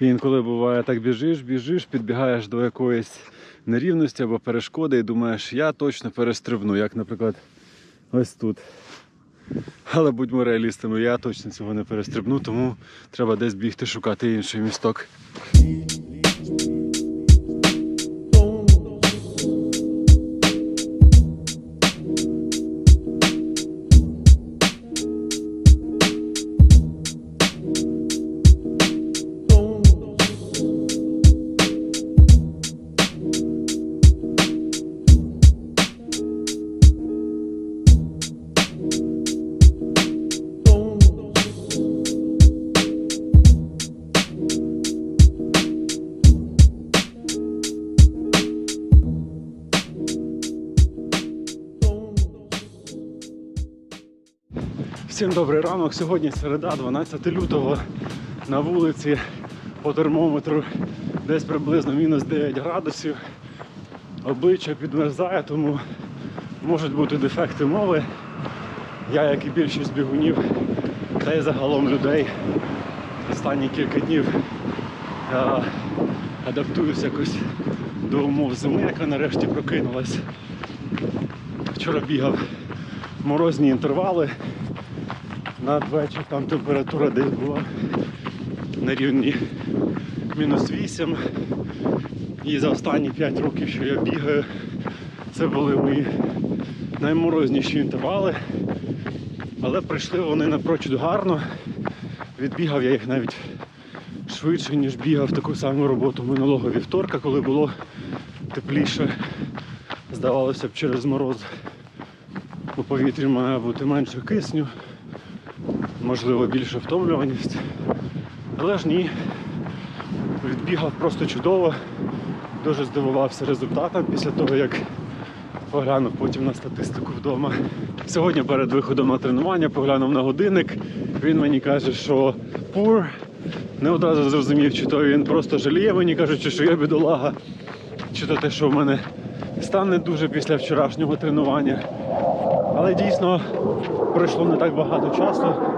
Інколи буває так біжиш, біжиш, підбігаєш до якоїсь нерівності або перешкоди і думаєш, я точно перестрибну, як, наприклад, ось тут. Але будьмо реалістами, я точно цього не перестрибну, тому треба десь бігти шукати інший місток. Всім добрий ранок. Сьогодні середа, 12 лютого. На вулиці по термометру десь приблизно мінус 9 градусів. Обличчя підмерзає, тому можуть бути дефекти мови. Я, як і більшість бігунів, та й загалом людей останні кілька днів я адаптуюсь якось до умов зими, яка нарешті прокинулась. Вчора бігав морозні інтервали. Надвечір там температура десь була на рівні мінус 8. І за останні 5 років, що я бігаю, це були мої найморозніші інтервали. Але прийшли вони напрочуд гарно. Відбігав я їх навіть швидше, ніж бігав таку саму роботу минулого вівторка, коли було тепліше. Здавалося б, через мороз у повітрі має бути менше кисню можливо, більша втомлюваність. Але ж ні, відбігав просто чудово. Дуже здивувався результатом після того, як поглянув потім на статистику вдома. Сьогодні перед виходом на тренування поглянув на годинник. Він мені каже, що poor. Не одразу зрозумів, чи то він просто жаліє мені, кажучи, що я бідолага, чи то те, що в мене стан не дуже після вчорашнього тренування. Але дійсно пройшло не так багато часу.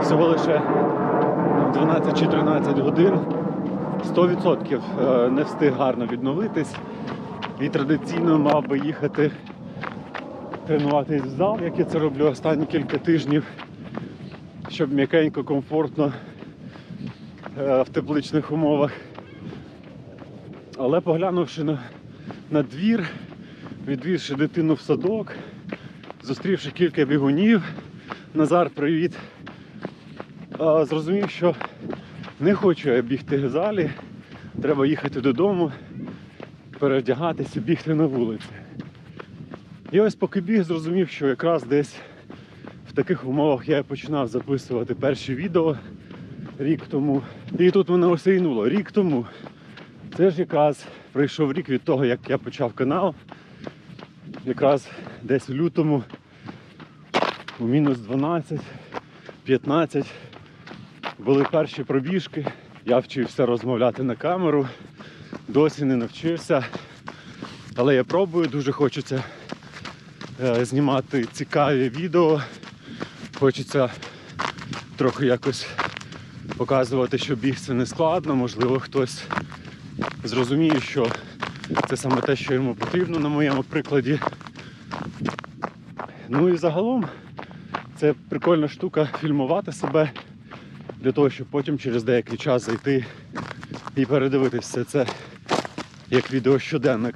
Всього лише 12 чи 13 годин. 100% е, не встиг гарно відновитись. І традиційно мав би їхати тренуватись в зал, як я це роблю останні кілька тижнів, щоб м'якенько, комфортно е, в тепличних умовах. Але поглянувши на, на двір, відвівши дитину в садок, зустрівши кілька бігунів, Назар, привіт. Зрозумів, що не хочу я бігти в залі, треба їхати додому, перевдягатися, бігти на вулиці. І ось поки біг, зрозумів, що якраз десь в таких умовах я починав записувати перші відео рік тому. І тут мене осяйнуло рік тому. Це ж якраз пройшов рік від того, як я почав канал. Якраз десь в лютому, у мінус 12, 15 були перші пробіжки. Я вчився розмовляти на камеру, досі не навчився. Але я пробую, дуже хочеться е, знімати цікаві відео. Хочеться трохи якось показувати, що біг це не складно, можливо, хтось зрозуміє, що це саме те, що йому потрібно на моєму прикладі. Ну і загалом це прикольна штука фільмувати себе для того, щоб потім через деякий час зайти і передивитися це як відео щоденник.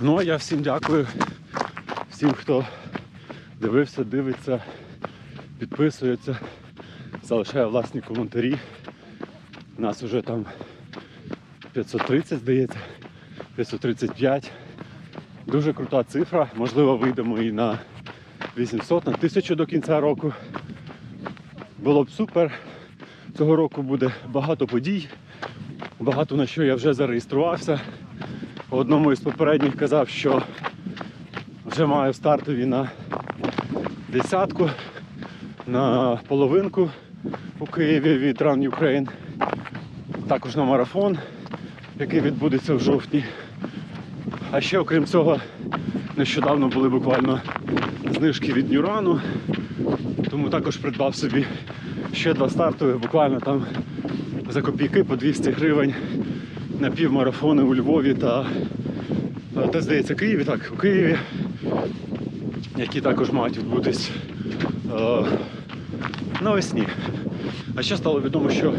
Ну а я всім дякую, всім, хто дивився, дивиться, підписується, залишає власні коментарі. У Нас вже там 530, здається, 535. Дуже крута цифра. Можливо, вийдемо і на 800, на 1000 до кінця року. Було б супер. Цього року буде багато подій, багато на що я вже зареєструвався. Одному із попередніх казав, що вже маю стартові на десятку, на половинку у Києві від Run Ukraine, також на марафон, який відбудеться в жовтні. А ще окрім цього, нещодавно були буквально знижки від Нюрану, тому також придбав собі ще два стартових, буквально там за копійки по 200 гривень на півмарафони у Львові та, та здається, Києві, так, у Києві, які також мають відбутись е, навесні. А ще стало відомо, що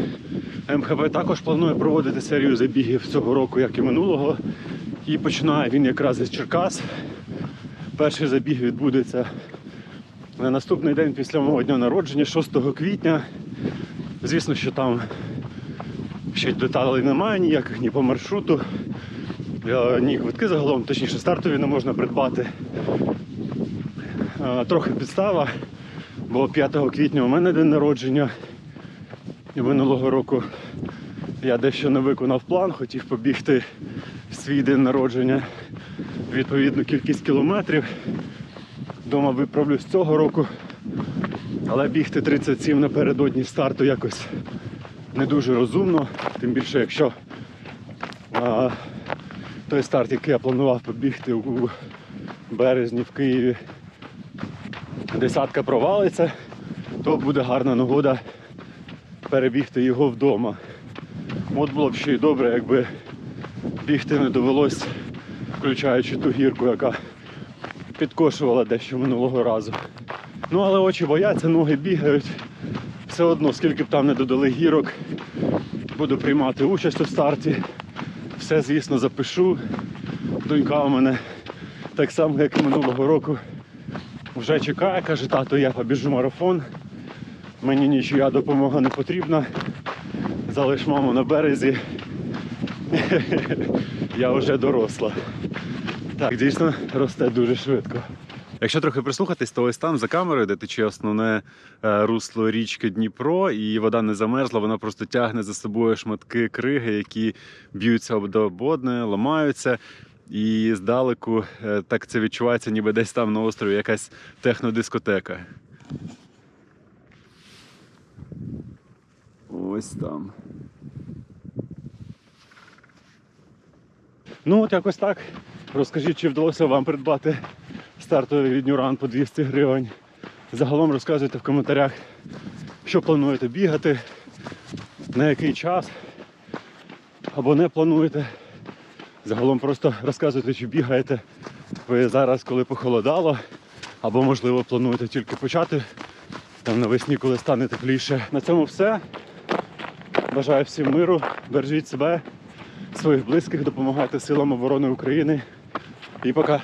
МХБ також планує проводити серію забігів цього року, як і минулого. І починає він якраз із Черкас. Перший забіг відбудеться на наступний день після мого дня народження, 6 квітня. Звісно, що там ще деталей немає ніяких ні по маршруту, ні квитки загалом, точніше стартові не можна придбати. Трохи підстава, бо 5 квітня у мене день народження. І минулого року я дещо не виконав план, хотів побігти свій день народження відповідну кількість кілометрів. Дома виправлюсь цього року, але бігти 37 напередодні старту якось не дуже розумно, тим більше якщо а, той старт, який я планував побігти у березні в Києві, десятка провалиться, то буде гарна нагода перебігти його вдома. От було б ще й добре, якби бігти не довелось, включаючи ту гірку, яка підкошувала дещо минулого разу. Ну але очі бояться, ноги бігають. Все одно, скільки б там не додали гірок, буду приймати участь у старті. Все, звісно, запишу. Донька у мене так само, як і минулого року, вже чекає, каже, тато, я побіжу марафон. Мені нічия допомога не потрібна. Залиш маму на березі. Я вже доросла. Так, дійсно росте дуже швидко. Якщо трохи прислухатись, то ось там за камерою, де тече основне е, русло річки Дніпро, і вода не замерзла, вона просто тягне за собою шматки криги, які б'ються об одне, ламаються. І здалеку е, так це відчувається, ніби десь там на острові якась технодискотека. Ось там. Ну, от якось так. Розкажіть, чи вдалося вам придбати стартовий від Нюран по 200 гривень. Загалом розказуйте в коментарях, що плануєте бігати, на який час або не плануєте. Загалом просто розказуйте, чи бігаєте ви зараз, коли похолодало, або, можливо, плануєте тільки почати там навесні, коли стане тепліше. На цьому все. Бажаю всім миру, бережіть себе, своїх близьких, допомагайте силам оборони України. І пока.